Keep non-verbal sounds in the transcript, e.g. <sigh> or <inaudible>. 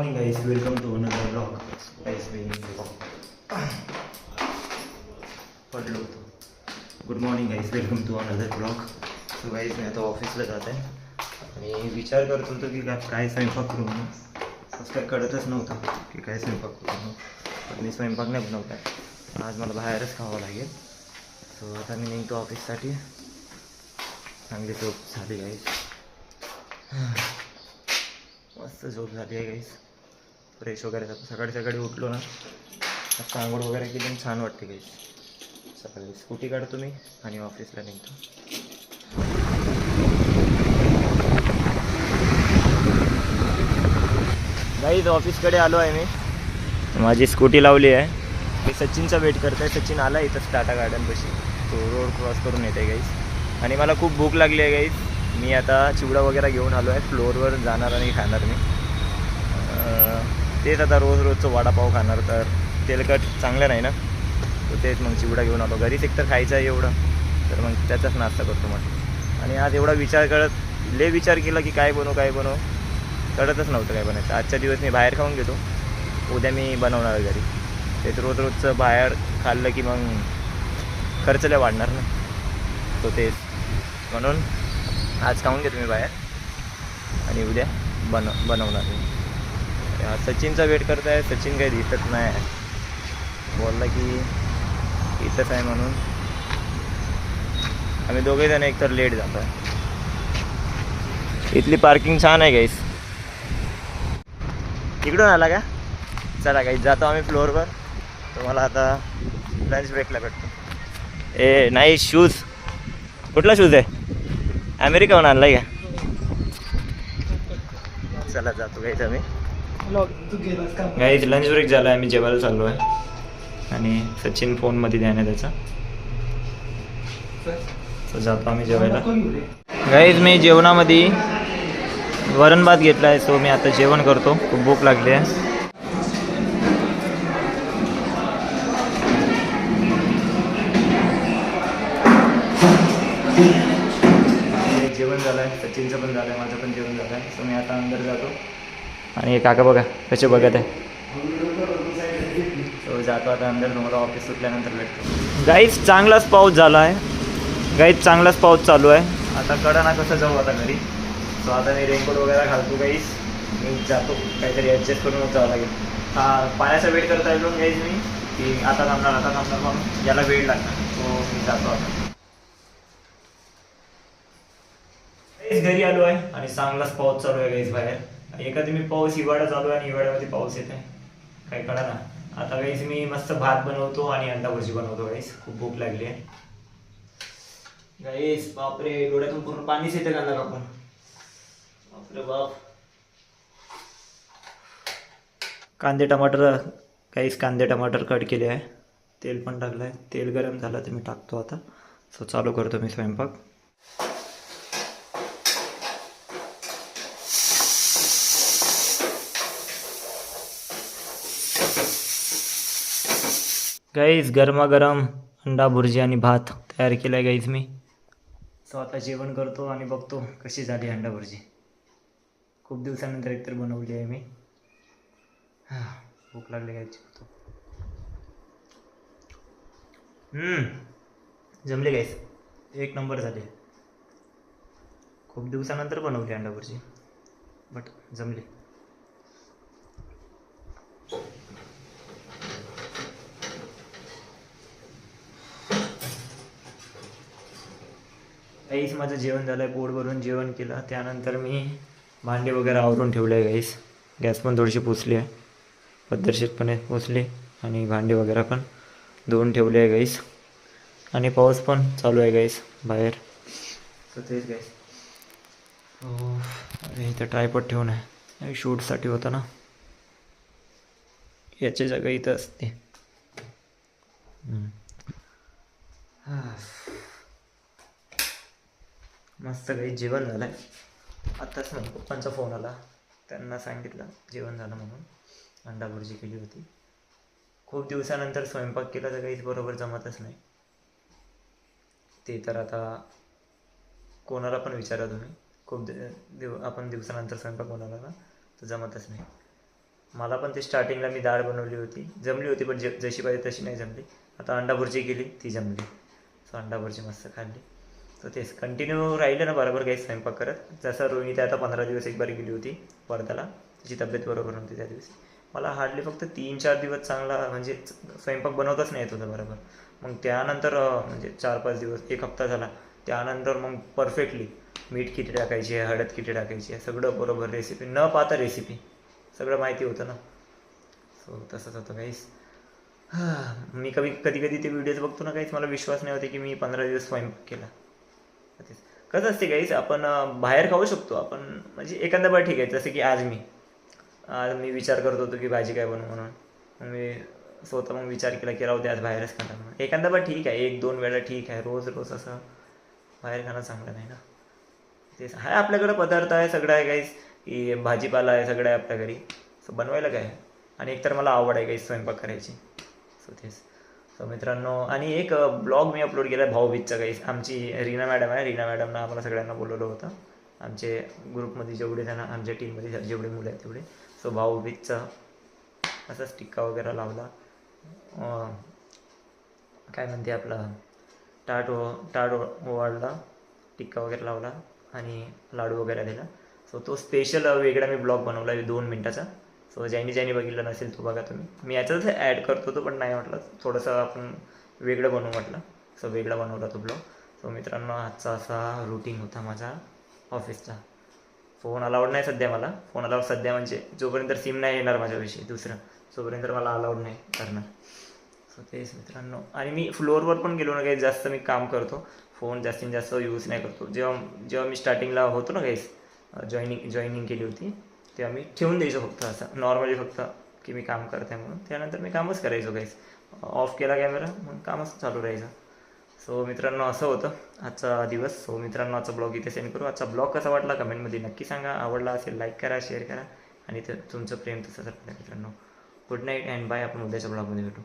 Morning guys welcome to another blog guys मी पडलो होतो good morning guys welcome to another blog so guys मी आता ऑफिसला जात आहे आणि विचार करत होतो की काय काय स्वयंपाक करू म्हणून. असं काय कळतच नव्हतं की काय स्वयंपाक करू म्हणून. पण मी स्वयंपाक नाही बनवत आहे. आज मला बाहेरच खावं लागेल. सो आता मी निघतो ऑफिससाठी चांगली झोप झाली गाईस <sighs> मस्त झोप झाली आहे गाईस फ्रेश वगैरे झालं सकाळी सकाळी उठलो ना मस्त आंघोळ वगैरे केली छान वाटते गाईस सकाळी स्कूटी काढतो मी आणि ऑफिसला निघतो. गाईज ऑफिसकडे आलो आहे मी. माझी स्कूटी लावली आहे. मी सचिनचा वेट करत आहे सचिन आला इथंच टाटा गार्डनपाशी तो रोड क्रॉस करून येते गाईज आणि मला खूप भूक लागली आहे गाईज मी आता चिवडा वगैरे घेऊन आलो आहे. फ्लोअरवर जाणार आणि खाणार मी. तेच आता रोज रोजचं वडापाव खाणार तर तेलकट चांगलं नाही ना? तर तेच मग चिवडा घेऊन आलो. घरीच एकतर खायचं आहे एवढं. तर मग त्याचाच नाश्ता करतो मग. आणि आज एवढा विचार करत लय विचार केला की काय बनवू काय बनवू? कळतच नव्हतं काय बनायचं आजच्या दिवस मी बाहेर खाऊन घेतो. उद्या मी बनवणार आहे घरी. तेच रोज रोजचं बाहेर खाल्लं की मग खर्च लय वाढणार ना? तो तेच. म्हणून आज खाऊन घेतो मी बाहेर. आणि उद्या बनव बनवणार मी सचिनचा वेट करत आहे सचिन काही दिसत नाही. बोलला की इथंच आहे म्हणून. आम्ही दोघे जण एकतर लेट जातो आहे इथली पार्किंग छान आहे गाईस इकडून आला का? चला गाईस जातो आम्ही फ्लोअरवर तुम्हाला आता लंच ब्रेकला भेटतो. ए नाही शूज कुठला शूज आहे? अमेरिकाहून आणला आहे का? चला जातो गाईस आम्ही. गाईज लंच ब्रेक झाला आहे आम्ही जेवायला चाललो आहे. आणि सचिन फोनमध्ये ध्यान आहे त्याचा. जातो आम्ही जेवायला. गाईज मी जेवणामध्ये वरण भात घेतला आहे सो मी आता जेवण करतो. खूप भूक लागली आहे. जेवण झालं आहे सचिनचं पण झालं आहे माझं पण जेवण झालं आहे सो मी आता अंदर जातो. आणि हे काका बघा कसे बघत आहे. तो जातो आता अंदर तुम्हाला ऑफिस सुटल्यानंतर भेटतो. गाईच चांगलाच पाऊस झाला आहे. गाईच चांगलाच पाऊस चालू आहे. आता कडा ना कसं जाऊ आता घरी. सो आता मी रेनकोट वगैरे घालतो गाईस मी जातो काहीतरी ॲडजस्ट करून जावं लागेल. हा पाण्याचा वेट करता येतो गाईज मी. की आता थांबणार आता थांबणार म्हणून याला वेळ लागणार. सो मी जातो आता. घरी आलो आहे आणि चांगलाच पाऊस चालू आहे गाईस बाहेर. एखादी मी पाऊस हिवाळा चालू आहे आणि हिवाळ्यामध्ये पाऊस येत आहे. काय कळा ना. आता गाईस मी मस्त भात बनवतो आणि अंडा भजी बनवतो गाईस खूप भूक लागली आहे. गाईस बापरे डोळ्यातून पूर्ण पाणीच येते कांदा कापून बापरे बाप. कांदे टमाटर काहीच कांदे टमाटर कट केले आहे. तेल पण टाकलं आहे तेल गरम झालं तर मी टाकतो आता. सो चालू करतो मी स्वयंपाक. गाईज गरमागरम अंडा भुर्जी आणि भात तयार केला आहे गाईज मी. सो आता जेवण करतो आणि बघतो कशी झाली अंडा भुर्जी. खूप दिवसानंतर एकतर बनवली आहे मी. हां भूक लागली गाईज जेवतो. जमली गाईस एक नंबर झाली. खूप दिवसानंतर बनवली अंडा भुर्जी. बट जमली. गाईस माझं जेवण झालं आहे पोट भरून जेवण केलं. त्यानंतर मी भांडे वगैरे आवरून ठेवले आहे गाईस गॅस पण थोडीशी पोचली आहे. पद्धतशीरपणे पोचली आणि भांडे वगैरे पण धुवून ठेवले आहे गाईस आणि पाऊस पण चालू आहे गाईस बाहेर. तर तेच गाईस हो अरे इथं ट्रायपॉट ठेवून आहे. शूटसाठी होता ना. याची जागा इथं असते. हां हा. मस्त काही जेवण झालं आहे आत्ताच नाही पप्पांचा फोन आला. त्यांना सांगितलं जेवण झालं म्हणून. अंडा भुर्जी केली होती. खूप दिवसानंतर स्वयंपाक केला तर काहीच बरोबर जमतच नाही. ते तर आता कोणाला पण विचारा तुम्ही. खूप दिव आपण दिवसानंतर स्वयंपाक बनवला ना तर जमतच नाही. मला पण ते स्टार्टिंगला मी डाळ बनवली होती. जमली होती पण ज जशी पाहिजे तशी नाही जमली. आता अंडा भुर्जी केली ती जमली. सो अंडा भुर्जी मस्त खाल्ली. तर तेच. कंटिन्यू राहिलं ना बरोबर काही स्वयंपाक करत. जसं रोहिणी ते आता पंधरा दिवस एक बारी गेली होती वर्धाला. तिची तब्येत बरोबर नव्हती त्या दिवशी. मला हार्डली फक्त तीन चार दिवस चांगला म्हणजे स्वयंपाक बनवताच नाही येत होता बरोबर. मग त्यानंतर म्हणजे चार पाच दिवस एक हप्ता झाला. त्यानंतर मग परफेक्टली मीठ किती टाकायची आहे हळद किती टाकायची आहे सगळं बरोबर रेसिपी न पाहता रेसिपी सगळं माहिती होतं ना. सो तसंच होतं काहीच <sighs> मी कधी कधी कधी ते व्हिडिओज बघतो ना काहीच मला विश्वास नाही होते की मी पंधरा दिवस स्वयंपाक केला. तेच. कसं असते काहीच आपण बाहेर खाऊ शकतो. आपण म्हणजे एखादा बार ठीक आहे जसं की आज मी. आज मी विचार करत होतो की भाजी काय बनवू म्हणून. मग मी स्वतः मग विचार केला की राहू दे आज बाहेरच खाणार म्हणून. एखादा बार ठीक आहे एक दोन वेळा ठीक आहे रोज रोज असं बाहेर खाणं चांगलं नाही ना. तेच आहे आपल्याकडं पदार्थ आहे सगळं आहे काहीच की भाजीपाला आहे सगळं आहे आपल्या घरी. सो बनवायला काय? आहे? आणि एकतर मला आवड आहे काही स्वयंपाक करायची. सो तेच. सो मित्रांनो आणि एक ब्लॉग मी अपलोड केला आहे भाऊबीजचा काही. आमची रीना मॅडम आहे. रीना मॅडमनं आम्हाला सगळ्यांना बोलवलं होतं. आमचे ग्रुपमध्ये जेवढे जण आमच्या टीममध्ये जेवढे मुलं आहेत तेवढे. सो भाऊबीजचा असाच टिक्का वगैरे लावला. काय म्हणते आपला? टाट ओ टाट ओ- ओवाळला टिक्का वगैरे लावला आणि लाडू वगैरे दिला. सो तो स्पेशल वेगळा मी ब्लॉग बनवला आहे दोन मिनटाचा. सो ज्यांनी ज्यांनी बघितलं नसेल तो बघा तुम्ही. मी याच्यातच ॲड करतो तो पण नाही म्हटलं थोडंसं आपण वेगळं बनवू म्हटलं. सो वेगळा बनवला तो ब्लॉग सो मित्रांनो आजचा असा रुटीन होता माझा ऑफिसचा फोन अलाउड नाही सध्या मला. फोन अलाउड सध्या म्हणजे जोपर्यंत सिम नाही येणार माझ्याविषयी दुसरं. तोपर्यंत मला अलाउड नाही करणार. सो तेच मित्रांनो. आणि मी फ्लोअरवर पण गेलो ना काही जास्त मी काम करतो. फोन जास्तीत जास्त यूज नाही करतो. जेव्हा जेव्हा मी स्टार्टिंगला होतो ना काहीच जॉईनिंग जॉईनिंग केली होती ते आम्ही ठेवून द्यायचो फक्त असं. नॉर्मली फक्त की मी काम करते म्हणून. त्यानंतर मी कामच करायचो काहीच ऑफ केला कॅमेरा मग कामच चालू राहायचं. सो मित्रांनो असं होतं. आजचा दिवस. सो मित्रांनो आजचा ब्लॉग इथे सेंड करू. आजचा ब्लॉग कसा वाटला कमेंटमध्ये नक्की सांगा. आवडला असेल लाईक करा शेअर करा. आणि तुमचं प्रेम तसंच मित्रांनो. गुड नाईट अँड बाय आपण उद्याच्या ब्लॉगमध्ये भेटू.